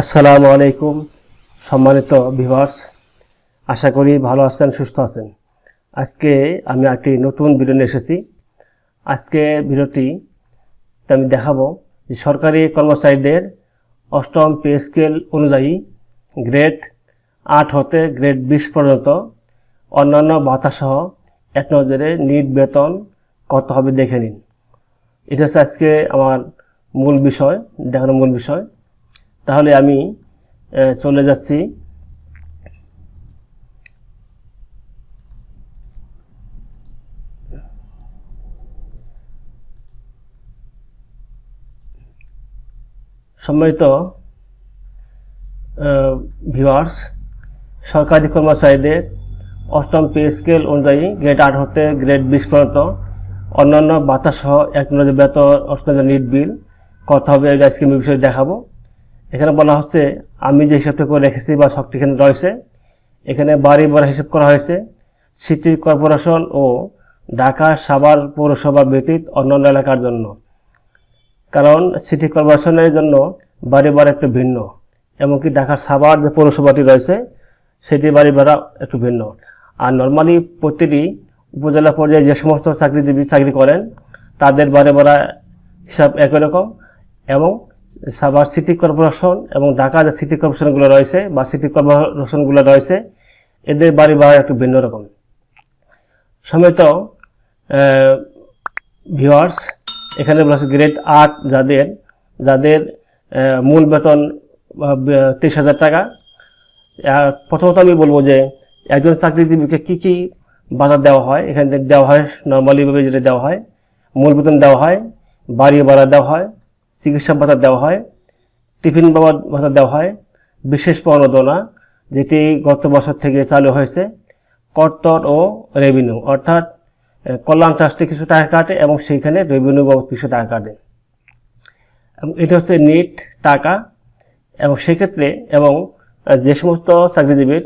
আসসালামু আলাইকুম, সম্মানিত ভিভার্স আশা করি ভালো আছেন, সুস্থ আছেন। আজকে আমি একটি নতুন ভিডিও নিয়ে এসেছি। আজকে ভিডিওটি আমি দেখাবো যে সরকারি কর্মচারীদের অষ্টম পে স্কেল অনুযায়ী গ্রেড আট হতে গ্রেড বিশ পর্যন্ত অন্যান্য ভাতাসহ এক নজরে নিট বেতন কত হবে দেখে নিন। এটা হচ্ছে আজকে আমার মূল বিষয়, দেখানোর মূল বিষয়। তাহলে আমি চলে যাচ্ছি। সম্মানিত ভিওয়ার্স সরকারি কর্মচারীদের অষ্টম পে স্কেল অনুযায়ী গ্রেড আট হতে গ্রেড বিশ পর্যন্ত অন্যান্য ভাতাসহ এক নজর বেতন অষ্টম নিট বিল কথা হবে আজকে আমি বিষয়ে দেখাবো। এখানে বলা হচ্ছে, আমি যে হিসাবটা করে রেখেছি বা সবটি এখানে রয়েছে, এখানে বাড়ি ভাড়া হিসাব করা হয়েছে, সিটি কর্পোরেশন ও ঢাকা সাভার পৌরসভা ব্যতীত অন্যান্য এলাকার জন্য। কারণ সিটি কর্পোরেশনের জন্য বাড়ি ভাড়া একটু ভিন্ন, এমনকি ঢাকা সাভার যে পৌরসভাটি রয়েছে, সেটি বাড়ি ভাড়া একটু ভিন্ন। আর নর্মালি প্রতিটি উপজেলা পর্যায়ে যে সমস্ত চাকরিজীবী চাকরি করেন, তাদের বাড়ি ভাড়া হিসাব একই রকম এবং সাভার সিটি কর্পোরেশন এবং ঢাকা যে সিটি কর্পোরেশনগুলো রয়েছে বা সিটি কর্পোরেশনগুলো রয়েছে, এদের বাড়ি ভাড়া একটু ভিন্ন রকম। সমেত ভিওয়ার্স এখানে বলা গ্রেড আট যাদের যাদের মূল বেতন তেইশ হাজার টাকা। প্রথমত আমি বলব যে একজন চাকরিজীবীকে কী কী বাজার দেওয়া হয়, এখানে দেওয়া হয় নর্মালিভাবে যেটা দেওয়া হয়, মূল বেতন দেওয়া হয়, বাড়ি ভাড়া দেওয়া হয় চিকিৎসা ভাতা দেওয়া হয়, টিফিন বাবদ ভাতা দেওয়া হয়, বিশেষ প্রণোদনা যেটি গত বছর থেকে চালু হয়েছে কর্তর ও রেভিনিউ, অর্থাৎ কল্যাণ ট্রাস্টে কিছু টাকা কাটে এবং সেইখানে রেভিনিউ বাবদ কিছু টাকা কাটে। এবং এটা হচ্ছে নিট টাকা, এবং সেক্ষেত্রে, এবং যে সমস্ত চাকরিজীবীর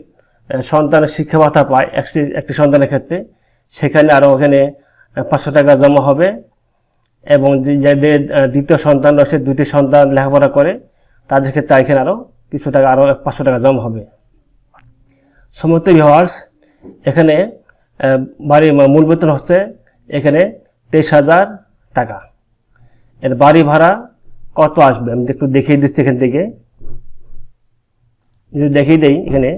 সন্তানের শিক্ষা ভাতা পায়, একটি একটি সন্তানের ক্ষেত্রে, সেখানে আরও ওখানে পাঁচশো টাকা জমা হবে। এবং যাদের দ্বিতীয় সন্তান রয়েছে দুটি সন্তান লেখাপড়া করে তাদের ক্ষেত্রে এখানে আরও কিছু টাকা আরও পাঁচশো টাকা জমা হবে। সমস্ত ভিওয়ার্স এখানে আহ, বাড়ি মূল বেতন হচ্ছে এখানে তেইশ হাজার টাকা। এর বাড়ি ভাড়া কত আসবে? আমি একটু দেখিয়ে দিচ্ছি এখান থেকে। যদি দেখিয়ে দেই এখানে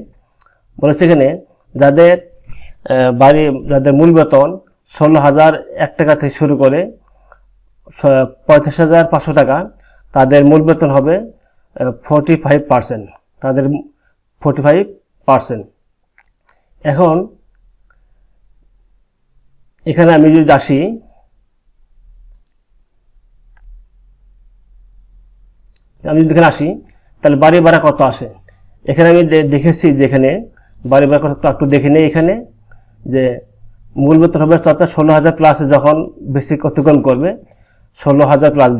বলেছে এখানে যাদের বাড়ি যাদের মূল বেতন ষোলো হাজার এক টাকা থেকে শুরু করে পঁয়ত্রিশ হাজার পাঁচশো টাকা, তাদের মূল বেতন হবে ফোরটি ফাইভ পার্সেন্ট তাদের ফোরটি ফাইভ পার্সেন্ট এখন, এখানে আমি যদি আসি, আমি যদি এখানে আসি, তাহলে বাড়ি ভাড়া কত আসে? এখানে আমি দেখেছি যে এখানে বাড়ি ভাড়া কত, একটু দেখে নেই এখানে, যে মূল বেতন হবে অর্থাৎ ষোলো হাজার প্লাসে যখন বেশি অতিক্রম করবে ষোলো হাজার প্লাস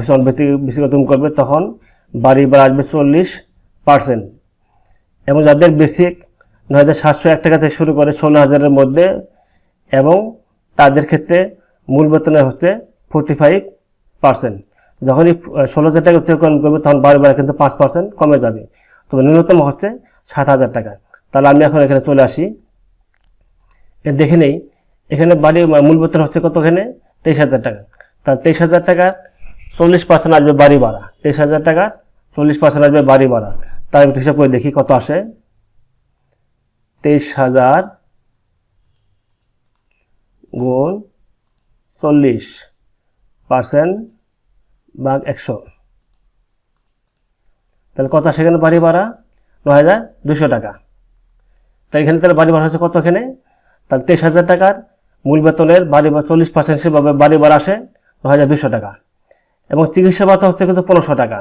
বেসিক অতিক্রম করবে তখন বাড়ি ভাড়া আসবে চল্লিশ পার্সেন্ট এবং যাদের বেসিক নয় হাজার সাতশো এক টাকা থেকে শুরু করে ষোলো হাজারের মধ্যে এবং তাদের ক্ষেত্রে মূল বেতনে হচ্ছে ফোরটি ফাইভ পার্সেন্ট যখনই ষোলো হাজার টাকা অতিক্রম করবে তখন বাড়ি ভাড়া কিন্তু পাঁচ পার্সেন্ট কমে যাবে। তবে ন্যূনতম হচ্ছে সাত হাজার টাকা। তাহলে আমি এখন এখানে চলে আসি। এ দেখে নেই, এখানে বাড়ি মূল বেতন হচ্ছে কত এখানে তেইশ হাজার টাকা। তার তেইশ হাজার টাকা চল্লিশ পার্সেন্ট আসবে বাড়ি ভাড়া। তেইশ হাজার টাকা চল্লিশ পার্সেন্ট আসবে বাড়ি ভাড়া। তার একটু হিসাব করে দেখি কত আসে। তেইশ হাজার গুণ চল্লিশ পার্সেন্ট ভাগ একশো। তাহলে কত আসে এখানে বাড়ি ভাড়া? নয় হাজার দুশো টাকা। তাই এখানে তাহলে বাড়ি ভাড়া হচ্ছে কত এখানে? তাহলে তেইশ হাজার টাকার মূল বেতনের বাড়ি চল্লিশ পার্সেন্ট হিসেবে বাড়ি ভাড়া আসে। হাজার দুশো টাকা। এবং চিকিৎসা ভাতা হচ্ছে কিন্তু পনেরোশো টাকা।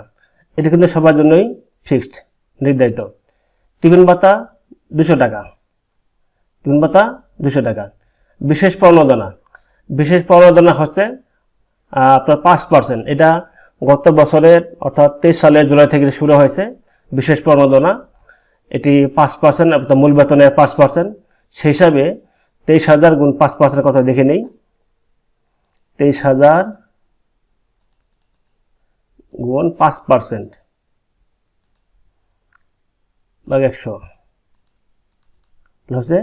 এটা কিন্তু সবার জন্যই ফিক্সড নির্ধারিত। টিফিন ভাতা দুশো টাকা। টিফিন ভাতা দুশো টাকা। বিশেষ প্রণোদনা। বিশেষ প্রণোদনা হচ্ছে আপনার পাঁচ পার্সেন্ট এটা গত বছরের অর্থাৎ তেইশ সালের জুলাই থেকে শুরু হয়েছে বিশেষ প্রণোদনা। এটি পাঁচ পার্সেন্ট আপনার মূল বেতনের পাঁচ পার্সেন্ট সেই হিসাবে তেইশ হাজার গুণ পাঁচ পার্সেন্টের কথা দেখে নেই। তেইশ হাজার গুণ পাঁচ পার্সেন্ট। ভাগ একশো। হচ্ছে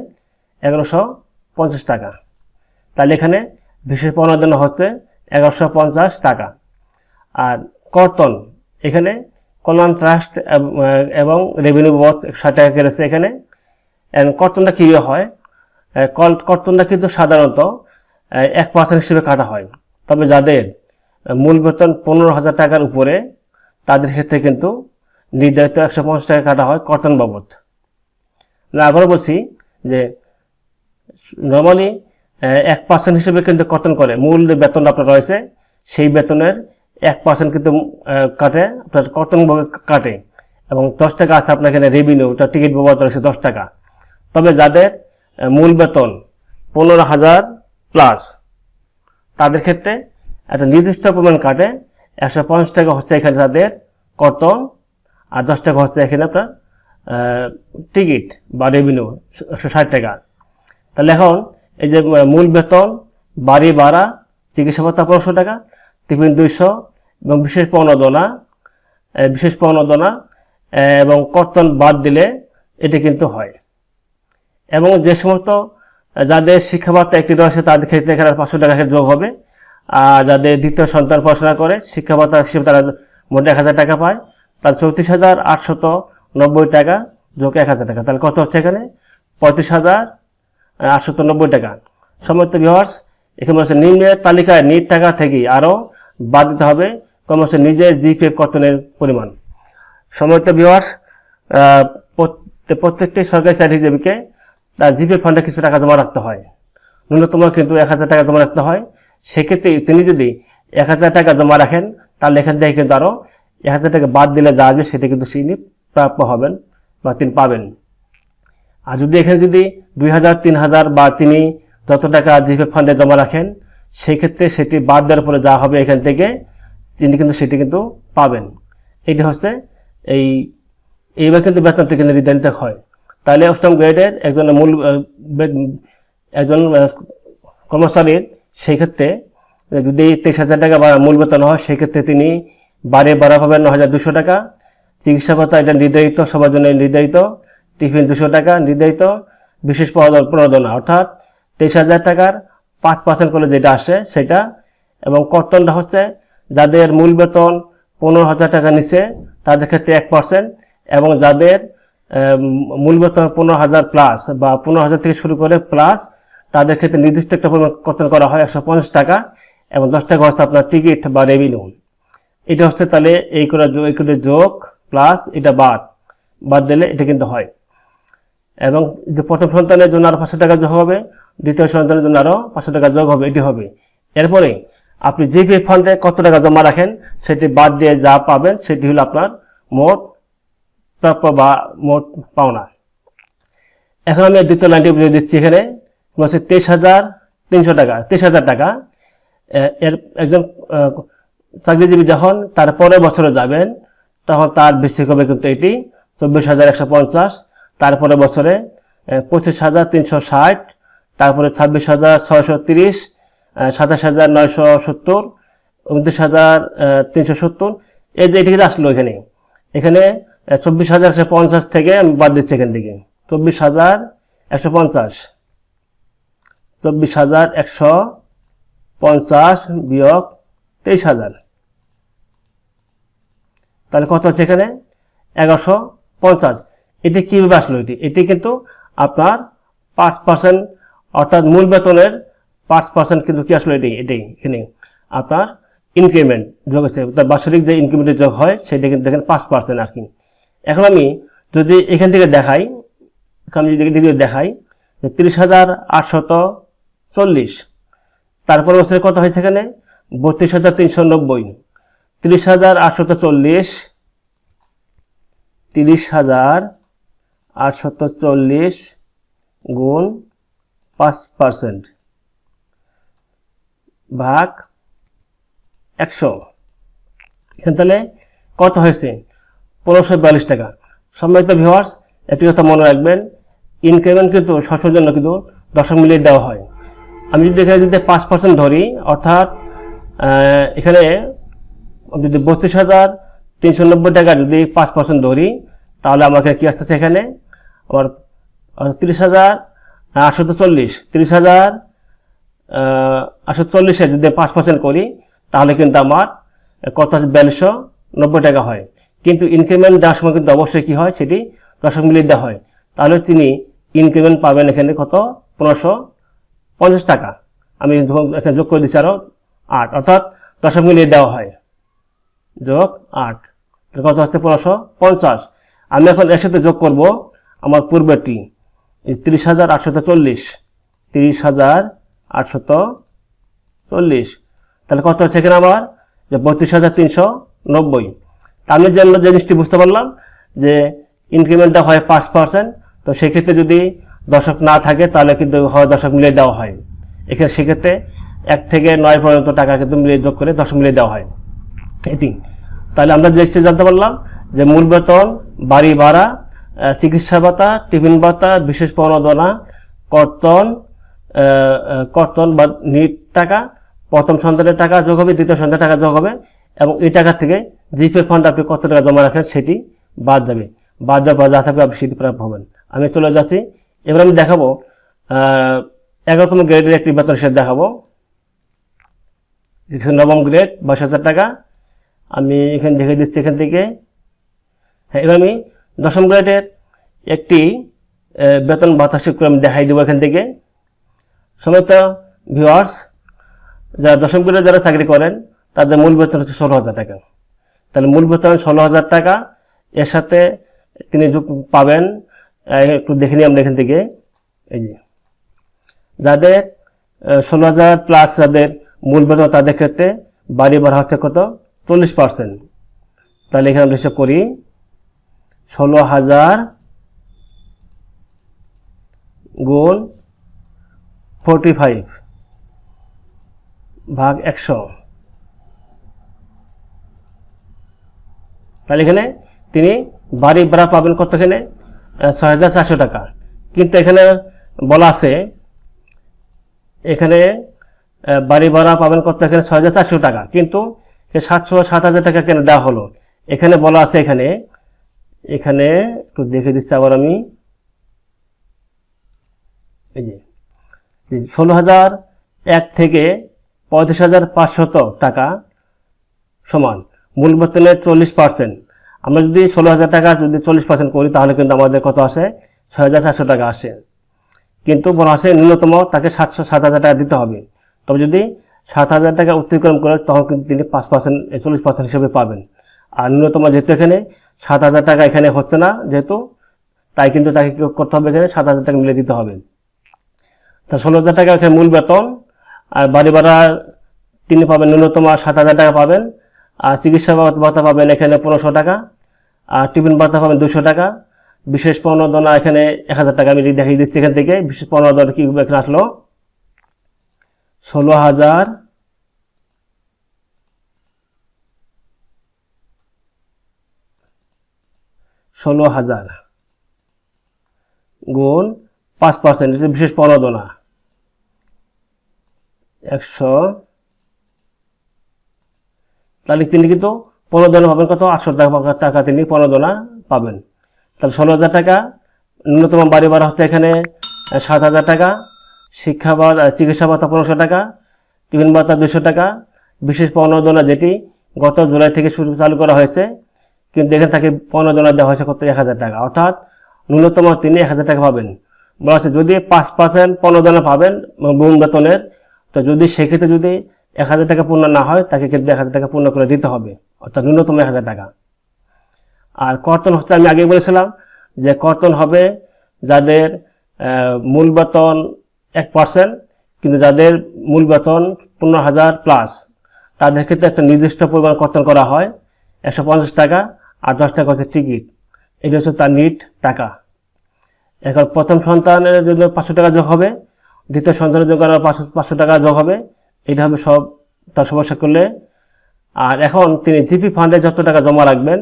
এগারোশো পঞ্চাশ টাকা। তাহলে এখানে বিশেষ জন্য হচ্ছে এগারোশো পঞ্চাশ টাকা। আর কর্তন, এখানে কল্যাণ ট্রাস্ট এব- রেভিনিউ বোর্ড ষাট টাকা কেটেছে এখানে। কর্তনটা কী হয়? কর্তনটা কিন্তু সাধারণত এক পার্সেন্ট হিসেবে কাটা হয়। তবে যাদের মূল বেতন পনেরো হাজার টাকার উপরে, তাদের ক্ষেত্রে কিন্তু নির্ধারিত একশো পঞ্চাশ টাকা কাটা হয় কর্তন বাবদ। না, আবারও বলছি যে নর্মালি এক পার্সেন্ট হিসেবে কিন্তু কর্তন করে। মূল যে বেতন আপনার রয়েছে, সেই বেতনের এক পার্সেন্ট কিন্তু কাটে, আপনার কর্তন কাটে। এবং দশ টাকা আছে আপনার এখানে রেভিনিউ ওটা টিকিট বাবদ রয়েছে দশ টাকা। তবে যাদের মূল বেতন পনেরো হাজার প্লাস তাদের ক্ষেত্রে একটা নির্দিষ্ট পরিমাণ কাটে একশো পঞ্চাশ টাকা হচ্ছে এখানে তাদের কর্তন আর দশ টাকা হচ্ছে এখানে আপনার টিকিট বা রেভিনিউ একশো ষাট টাকা। তাহলে এখন এই যে মূল বেতন, বাড়ি ভাড়া চিকিৎসা ভাতা পনেরোশো টাকা, টিফিন দুইশো এবং বিশেষ প্রণোদনা বিশেষ প্রণোদনা এবং কর্তন বাদ দিলে এটি কিন্তু হয়। এবং যে সমস্ত যাদের শিক্ষা ভাতা একটি রয়েছে তাদের ক্ষেত্রে এখানে পাঁচশো টাকা যোগ হবে। আর যাদের দ্বিতীয় সন্তান পড়াশোনা করে শিক্ষা ভাতা হিসেবে তারা মোট এক হাজার টাকা পায়। তার চৌত্রিশ হাজার আটশত নব্বই টাকা যোগ এক হাজার টাকা। তাহলে কত হচ্ছে এখানে? পঁয়ত্রিশ হাজার আটশত নব্বই টাকা। সমস্ত ভিওয়ার্স এখানে হচ্ছে নিম্নের তালিকায় নিট টাকা থেকেই আরও বাদ দিতে হবে। কম হচ্ছে নিজের জিপিএফ কর্তনের পরিমাণ। সমস্ত ভিওয়ার্স প্রত্যেকটি সরকারি চাকরিজীবীকে তার জিপে ফান্ডে কিছু টাকা জমা রাখতে হয়। ন্যূনতম কিন্তু এক হাজার টাকা জমা রাখতে হয়। সেক্ষেত্রে তিনি যদি এক হাজার টাকা জমা রাখেন, তাহলে এখান থেকে কিন্তু আরও এক হাজার টাকা বাদ দিলে যা আসবে সেটা কিন্তু তিনি প্রাপ্য হবেন বা তিনি পাবেন। আর যদি এখানে যদি দুই হাজার, তিন হাজার বা তিনি যত টাকা জিপে ফান্ডে জমা রাখেন, সেক্ষেত্রে সেটি বাদ দেওয়ার পরে যা হবে এখান থেকে তিনি কিন্তু সেটি কিন্তু পাবেন। এটি হচ্ছে এই, এইবার কিন্তু বেতনটি কিন্তু নির্ধারিত হয়। তাহলে অষ্টম গ্রেডের একজন মূল একজন কর্মচারীর সেই ক্ষেত্রে যদি তেইশ হাজার টাকা বা মূল বেতন হয়, সেক্ষেত্রে তিনি বারে বারো পাবেন ন হাজার দুশো টাকা। চিকিৎসা ভাতা এটা নির্ধারিত, সবার জন্য নির্ধারিত। টিফিন দুশো টাকা নির্ধারিত। বিশেষ প্রণোদন- অর্থাৎ তেইশ হাজার টাকার পাঁচ পার্সেন্ট করে যেটা আসে সেটা। এবং কর্তনটা হচ্ছে যাদের মূল বেতন পনেরো হাজার টাকা নিচে, তাদের ক্ষেত্রে এক পার্সেন্ট এবং যাদের মূল বেতন পনেরো হাজার প্লাস বা পনেরো হাজার থেকে শুরু করে প্লাস তাদের ক্ষেত্রে নির্দিষ্ট একটা পরিমাণ কর্তন করা হয়, একশো পঞ্চাশ টাকা এবং দশ টাকা হচ্ছে আপনার টিকিট বা রেভিনিউ এটা হচ্ছে তাহলে এই করে এই করে যোগ প্লাস এটা বাদ বাদ দিলে এটা কিন্তু হয়। এবং যে প্রথম সন্তানের জন্য আরও পাঁচশো টাকা যোগ হবে, দ্বিতীয় সন্তানের জন্য আরও পাঁচশো টাকা যোগ হবে, এটি হবে। এরপরে আপনি জিপি ফান্ডে কত টাকা জমা রাখেন, সেটি বাদ দিয়ে যা পাবেন, সেটি হলো আপনার মোট প্রাপ্য বা মোট পাওনা। এখন আমি দ্বিতীয় লাইনটি বুঝিয়ে দিচ্ছি এখানে। হচ্ছে তেইশ হাজার তিনশো টাকা। তেইশ হাজার টাকা। এর একজন চাকরিজীবী যখন তার পরের বছরে যাবেন, তখন তার বেসিক হবে কিন্তু এটি চব্বিশ হাজার একশো পঞ্চাশ। তারপরে বছরে পঁচিশ হাজার তিনশো ষাট। তারপরে ছাব্বিশ হাজার ছয়শো তিরিশ সাতাশ হাজার নয়শো সত্তর, উনত্রিশ হাজার তিনশো সত্তর। এই যে এটি আসলো এখানে। এখানে চব্বিশ হাজার একশো পঞ্চাশ থেকে আমি বাদ দিচ্ছি এখান থেকে। চব্বিশ হাজার একশো পঞ্চাশ। চব্বিশ হাজার একশো পঞ্চাশ বিয়োগ তেইশ হাজার। তাহলে কত হচ্ছে এখানে? এগারোশো পঞ্চাশ। এটি কীভাবে আসলো এটি? এটি কিন্তু আপনার পাঁচ পার্সেন্ট অর্থাৎ মূল বেতনের পাঁচ পার্সেন্ট কিন্তু কি আসলো এটি? এটি এখানে আপনার ইনক্রিমেন্ট যোগ আছে অর্থাৎ বাৎসরিক যে ইনক্রিমেন্টের যোগ হয়, সেটা কিন্তু দেখেন পাঁচ পার্সেন্ট আর কি। এখন আমি যদি এখান থেকে দেখাই আমি যদি এদিকে দেখাই, যে তিরিশ হাজার আটশত চল্লিশ। তারপর বছরে কত হয়েছে এখানে? বত্রিশ হাজার তিনশো নব্বই। তিরিশ হাজার আটশত চল্লিশ। তিরিশ হাজার আটশত চল্লিশ গুণ পাঁচ পার্সেন্ট। ভাগ একশো। এখানে তাহলে কত হয়েছে? পনেরোশো বিয়াল্লিশ টাকা। সম্মানিত ভিওয়ার্স একটি কথা মনে রাখবেন ইনক্রিমেন্ট কিন্তু সবসময়ের জন্য কিন্তু দশক মিলিয়ে দেওয়া হয়। আমি যদি এখানে যদি পাঁচ পার্সেন্ট ধরি, অর্থাৎ এখানে যদি বত্রিশ হাজার তিনশো নব্বই টাকা যদি পাঁচ পার্সেন্ট ধরি, তাহলে আমাকে কি আসতেছে এখানে? আমার তিরিশ হাজার আটশো চল্লিশ। তিরিশ হাজার আটশো চল্লিশে যদি পাঁচ পার্সেন্ট করি, তাহলে কিন্তু আমার কত? বিয়াল্লিশশো নব্বই টাকা হয়। কিন্তু ইনক্রিমেন্ট দেওয়ার সময় কিন্তু অবশ্যই কী হয়? সেটি দশক মিলিয়ে দেওয়া হয়। তাহলে তিনি ইনক্রিমেন্ট পাবেন এখানে কত? পনেরোশো পঞ্চাশ টাকা। আমি এখানে যোগ করে দিচ্ছি আরও আট, অর্থাৎ দশক মিলিয়ে দেওয়া হয়। যোগ আট কত হচ্ছে? পনেরোশো পঞ্চাশ। আমি এখন এর সাথে যোগ করব আমার পূর্বেরটি তিরিশ হাজার আটশত চল্লিশ। তিরিশ হাজার আটশত চল্লিশ। তাহলে কত হচ্ছে এখানে আমার? যে বত্রিশ হাজার তিনশো নব্বই। আমি যে জিনিসটি বুঝতে পারলাম, যে ইনক্রিমেন্টটা হয় পাঁচ পার্সেন্ট তো সেক্ষেত্রে যদি দশক না থাকে, তাহলে কিন্তু হয় দশক মিলিয়ে দেওয়া হয়। এখানে সেক্ষেত্রে এক থেকে নয় পর্যন্ত টাকা কিন্তু মিলিয়ে যোগ করে দশক মিলিয়ে দেওয়া হয়। এটি। তাহলে আমরা জিনিসটি জানতে পারলাম, যে মূল বেতন, বাড়ি ভাড়া চিকিৎসা ভাতা, টিফিন ভাতা, বিশেষ প্রণোদনা, কর্তন কর্তন বা নিট টাকা, প্রথম সন্তানের টাকা যোগ হবে, দ্বিতীয় সন্তানের টাকা যোগ হবে। এবং এই টাকা থেকে জিপে ফান্ড আপনি কত টাকা জমা রাখেন সেটি বাদ যাবে। বাদ যাওয়ার পর যা থাকবে আপনি সেটি প্রাপ্য হবেন। আমি চলে যাচ্ছি। এবার আমি দেখাবো এগারোতম গ্রেডের একটি বেতন সেট দেখাবো। নবম গ্রেড বাইশ হাজার টাকা। আমি এখানে দেখে দিচ্ছি এখান থেকে। হ্যাঁ এবার আমি দশম গ্রেডের একটি বেতন ভাতা আমি দেখাই দেবো এখান থেকে। সমস্ত ভিউয়ার্স যারা দশম গ্রেডে যারা চাকরি করেন তাদের মূল বেতন হচ্ছে ষোলো হাজার টাকা। তাহলে মূল বেতন ষোলো হাজার টাকা, এর সাথে তিনি যোগ পাবেন একটু দেখে নিই আমরা এখান থেকে। এই যে, যাদের ষোলো হাজার প্লাস যাদের মূল বেতন তাদের ক্ষেত্রে বাড়ি ভাড়া হচ্ছে কত? চল্লিশ পার্সেন্ট তাহলে এখানে আমরা হিসাব করি, ষোলো হাজার গুণ ফোরটি ফাইভ ভাগ একশো। তাহলে এখানে তিনি বাড়ি ভাড়া পাবেন কত এখানে? ছয় হাজার চারশো টাকা। কিন্তু এখানে বলা আছে, এখানে বাড়ি ভাড়া পাবেন কত এখানে? ছয় হাজার চারশো টাকা। কিন্তু সাতশো সাত হাজার টাকা কেন দেওয়া হলো? এখানে বলা আছে এখানে এখানে একটু দেখে দিচ্ছি আবার আমি। এই যে ষোলো হাজার এক থেকে পঁয়ত্রিশ হাজার পাঁচশত টাকা সমান। মূল বেতনের চল্লিশ পার্সেন্ট আমরা যদি ষোলো হাজার টাকা যদি চল্লিশ পার্সেন্ট করি, তাহলে কিন্তু আমাদের কত আসে? ছয় হাজার সাতশো টাকা আসে। কিন্তু আছে ন্যূনতম তাকে সাতশো, সাত হাজার টাকা দিতে হবে। তবে যদি সাত হাজার টাকা অতিক্রম করে, তখন কিন্তু তিনি পাঁচ পার্সেন্ট চল্লিশ পার্সেন্ট হিসেবে পাবেন। আর ন্যূনতম যেহেতু এখানে, সাত হাজার টাকা এখানে হচ্ছে না যেহেতু, তাই কিন্তু তাকে করতে হবে এখানে? সাত হাজার টাকা মিলে দিতে হবে। তা ষোলো হাজার টাকা এখানে মূল বেতন, আর বাড়ি ভাড়া তিনি পাবেন ন্যূনতম সাত হাজার টাকা পাবেন। আর চিকিৎসা ভাতা পাবেন এখানে পনেরোশো টাকা, আর টিফিন ভাতা পাবেন দুশো টাকা। বিশেষ প্রণোদনা এখানে এক হাজার টাকা আমি দেখিয়ে দিচ্ছি এখান থেকে। বিশেষ প্রণোদনা কি এখানে আসলো? ষোলো হাজার ষোলো হাজার গুণ পাঁচ পার্সেন্ট বিশেষ প্রণোদনা একশো তাহলে তিনি কিন্তু পনেরো প্রণোদনা পাবেন কত আটশো টাকা টাকা তিনি প্রণোদনা পাবেন। তাহলে ষোলো হাজার টাকা, ন্যূনতম বাড়ি ভাড়া হচ্ছে এখানে সাত হাজার টাকা, শিক্ষা বা চিকিৎসা ভাতা পনেরোশো টাকা, টিফিন ভাতা দুশো টাকা, বিশেষ প্রণোদনা যেটি গত জুলাই থেকে শুরু চালু করা হয়েছে, কিন্তু এখানে তাকে প্রণোদনা দেওয়া হয়েছে কত? এক হাজার টাকা। অর্থাৎ ন্যূনতম তিনি এক হাজার টাকা পাবেন। বলা আছে যদি পাঁচ পার্সেন্ট প্রণোদনা পাবেন বহু বেতনের, তো যদি সেক্ষেত্রে যদি এক হাজার টাকা পূর্ণ না হয়, তাকে কিন্তু এক হাজার টাকা পূর্ণ করে দিতে হবে, অর্থাৎ ন্যূনতম এক হাজার টাকা। আর কর্তন হচ্ছে, আমি আগে বলেছিলাম যে কর্তন হবে যাদের মূল বেতন এক পার্সেন্ট কিন্তু যাদের মূল বেতন পনেরো হাজার প্লাস তাদের ক্ষেত্রে একটা নির্দিষ্ট পরিমাণ কর্তন করা হয়, একশো পঞ্চাশ টাকা, আর দশ টাকা হচ্ছে টিকিট এটা হচ্ছে তার নিট টাকা। এখন প্রথম সন্তানের জন্য পাঁচশো টাকা যোগ হবে, দ্বিতীয় সন্তানের জন্য পাঁচশো পাঁচশো টাকা যোগ হবে এটা হবে সব তার সমস্যা করলে, আর এখন তিনি জিপি ফান্ডে যত টাকা জমা রাখবেন,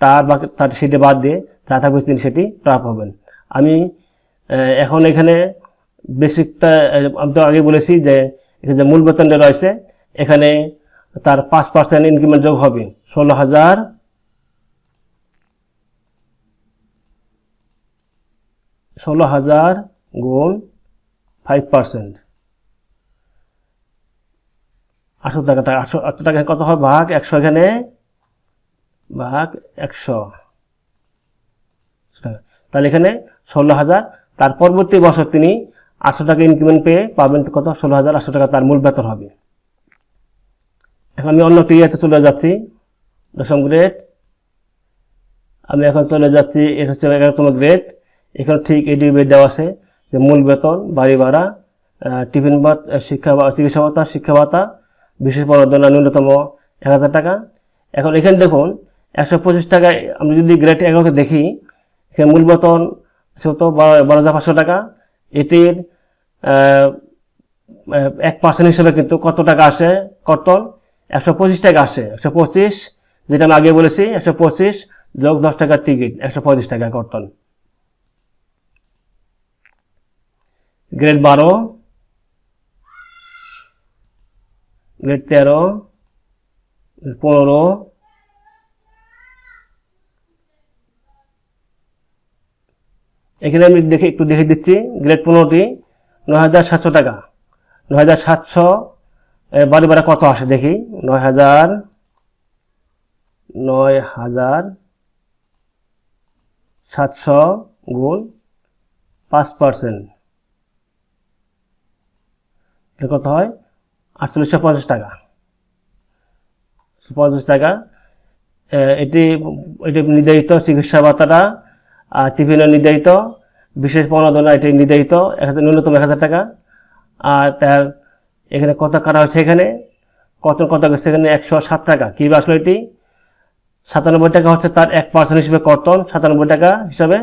তার বাকি, তার সেটি বাদ দিয়ে যা থাকবে তিনি সেটি প্রাপ্য হবেন। আমি এখন এখানে বেসিকটা আমি তো আগে বলেছি যে, এখানে যে মূল বেতনটা রয়েছে, এখানে তার পাঁচ পার্সেন্ট ইনক্রিমেন্ট যোগ হবে, ষোলো হাজার ষোলো হাজার গুণ ফাইভ পার্সেন্ট আটশো টাকা টাকা আটশো আটশো টাকা কত হয়? ভাগ একশো এখানে, ভাগ একশো। টাকা। তাহলে এখানে ষোলো হাজার। তার পরবর্তী বছর তিনি আটশো টাকা ইনক্রিমেন্ট পেয়ে পাবেন কত? ষোলো হাজার আটশো টাকা তার মূল বেতন হবে। এখন আমি অন্য টিয়াতে চলে যাচ্ছি। দশম গ্রেড আমি এখন চলে যাচ্ছি এটা হচ্ছে এগারোতম গ্রেড এখানে ঠিক এডি দেওয়া আছে যে মূল বেতন, বাড়ি ভাড়া টিফিন ভাত শিক্ষা চিকিৎসা ভাতা, শিক্ষা ভাতা বিশেষ পড়াশোনা ন্যূনতম এক হাজার টাকা। এখন এখানে দেখুন, একশো পঁচিশ টাকায় আমরা যদি গ্রেড এগারোকে দেখি, এখানে মূল বেতন সেহেতু বারো হাজার পাঁচশো টাকা। এটির এক পার্সেন্ট হিসেবে কিন্তু কত টাকা আসে? কর্তন, একশো পঁচিশ টাকা আসে। একশো পঁচিশ, যেটা আমি আগে বলেছি, একশো পঁচিশ যোগ দশ টাকার টিকিট, একশো পঁচিশ টাকা কর্তন। গ্রেড বারো গ্রেড তেরো, পনেরো, এখানে আমি দেখে একটু দেখে দিচ্ছি গ্রেড পনেরোটি, নয় হাজার সাতশো টাকা। নয় হাজার সাতশো বাড়ি ভাড়া কত আসে দেখি? নয় হাজার নয় হাজার সাতশো গুণ পাঁচ পার্সেন্ট কত হয়? আটচল্লিশশো পঞ্চাশ টাকা। পঞ্চাশ টাকা। এটি এটি নির্ধারিত চিকিৎসা ভাতাটা আর টিফিনও নির্ধারিত, বিশেষ প্রণোদনা এটি নির্ধারিত, এক হাজার, ন্যূনতম এক হাজার টাকা। আর তার এখানে কত কাটা হচ্ছে এখানে? কত কত গেছে এখানে? একশো সাত টাকা। কী আসলে এটি? সাতানব্বই টাকা হচ্ছে তার এক পার্সেন্ট হিসেবে কর্তন, সাতানব্বই টাকা হিসাবে।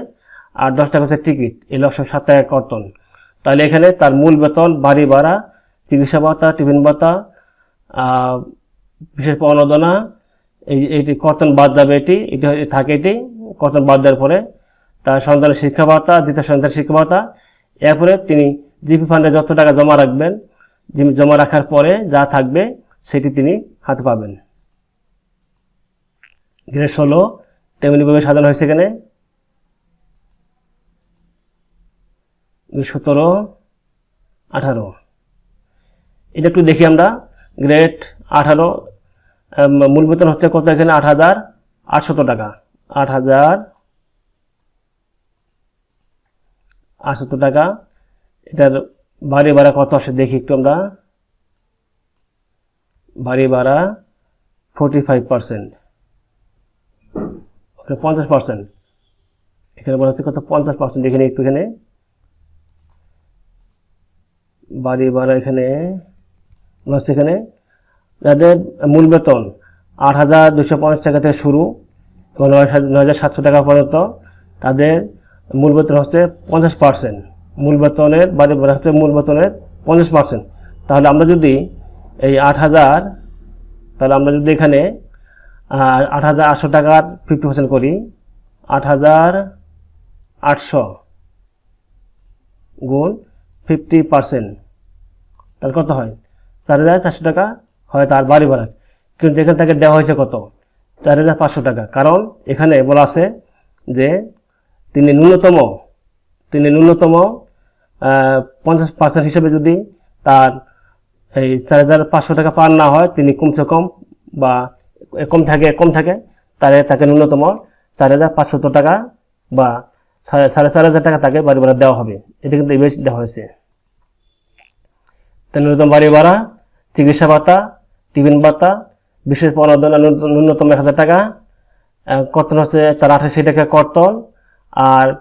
আর দশ টাকা হচ্ছে টিকিট এই একশো সাত টাকা কর্তন। তাহলে এখানে তার মূল বেতন বাড়ি ভাড়া চিকিৎসা ভাতা টিফিন ভাতা বিশেষ প্রণোদনা, এই এইটি কর্তন বাদ যাবে এটি এটি থাকে এটি, কর্তন বাদ দেওয়ার পরে তার সন্তানের শিক্ষা ভাতা দ্বিতীয় সন্তানের শিক্ষা ভাতা এরপরে তিনি জিপি ফান্ডে যত টাকা জমা রাখবেন জমা রাখার পরে যা থাকবে সেটি তিনি হাতে পাবেন। গ্রেড ষোলো তেমনিভাবে সাজানো হয়েছে এখানে। সতেরো, আঠারো। এটা একটু দেখি আমরা। গ্রেড আঠারো মূল বেতন হচ্ছে কত এখানে? আট হাজার আটশত টাকা। আট হাজার আটশত টাকা। এটার বাড়ি ভাড়া কত আসে দেখি একটু আমরা। বাড়ি ভাড়া ফোর্টি ফাইভ পার্সেন্ট পঞ্চাশ পার্সেন্ট এখানে বলা হচ্ছে কত? পঞ্চাশ পার্সেন্ট এখানে একটু এখানে। বাড়ি ভাড়া এখানে হচ্ছে এখানে যাদের মূল বেতন আট হাজার দুশো পঞ্চাশ টাকা থেকে শুরু এবং নয় হাজার সাতশো টাকা পর্যন্ত, তাদের মূল বেতন হচ্ছে পঞ্চাশ পার্সেন্ট। মূল বেতনের বাড়ি হচ্ছে মূল বেতনের পঞ্চাশ পার্সেন্ট। তাহলে আমরা যদি এই আট হাজার, তাহলে আমরা যদি এখানে আট হাজার আটশো টাকার ফিফটি পার্সেন্ট করি, আট হাজার আটশো গুণ ফিফটি পার্সেন্ট তাহলে কত হয়? চার হাজার চারশো টাকা হয় তার বাড়ি ভাড়া। কিন্তু এখানে তাকে দেওয়া হয়েছে কত? চার হাজার পাঁচশো টাকা। কারণ এখানে বলা আছে যে তিনি ন্যূনতম তিনি ন্যূনতম পঞ্চাশ পার্সেন্ট হিসেবে যদি তার এই চার হাজার পাঁচশো টাকা পার না হয়, তিনি কমসে কম বা কম থাকে কম থাকে, তাহলে তাকে ন্যূনতম চার হাজার পাঁচশত টাকা বা সাড়ে চার হাজার টাকা তাকে বাড়ি ভাড়া দেওয়া হবে। এটা কিন্তু বেশ দেওয়া হয়েছে। ন্যূনতম বাড়ি ভাড়া চিকিৎসা ভাতা, টিফিন ভাতা, বিশেষ প্রণোদনা ন্যূনতম- এক হাজার টাকা কর্তন হচ্ছে তার আঠাশি টাকা কর্তন, আর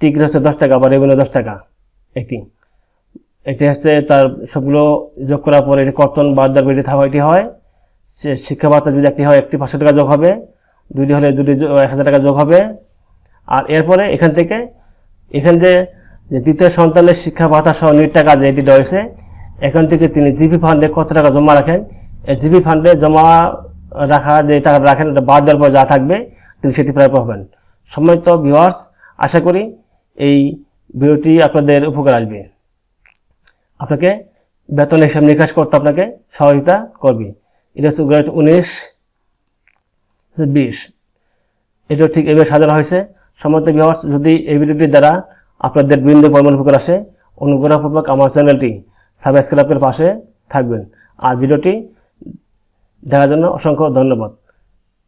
টিকিট হচ্ছে দশ টাকা বা রেভিনিউ দশ টাকা, একটি। এটি হচ্ছে তার সবগুলো যোগ করার পরে এটি কর্তন বাদ দেওয়ার এটি থাকা এটি হয়। সে শিক্ষা ভাতা যদি একটি হয়, একটি পাঁচশো টাকা যোগ হবে, দুইটি হলে দুটি এক হাজার টাকা যোগ হবে। আর এরপরে এখান থেকে, এখান যে দ্বিতীয় সন্তানের শিক্ষা ভাতা সহ নিট টাকা যে এটি রয়েছে এখান থেকে তিনি জিপি ফান্ডে কত টাকা জমা রাখেন? জিপি ফান্ডে জমা রাখা যে টাকা রাখেন, এটা বাদ দেওয়ার পর যা থাকবে, তিনি সেটি প্রায় হবেন সম্মানিত ভিউয়ার্স আশা করি এই ভিডিওটি আপনাদের উপকার আসবে। আপনাকে বেতন হিসাব নিকাশ করতে আপনাকে সহযোগিতা করবে। এটা হচ্ছে গ্রেড উনিশ, বিশ। এটা ঠিক এভাবে সাজানো হয়েছে। সম্মত বিভাগ যদি এই ভিডিওটির দ্বারা আপনাদের বৃন্দ উপকার আসে অনুগ্রহপূর্বক আমার চ্যানেলটি সাবস্ক্রাইবের পাশে থাকবেন। আর ভিডিওটি দেখার জন্য অসংখ্য ধন্যবাদ।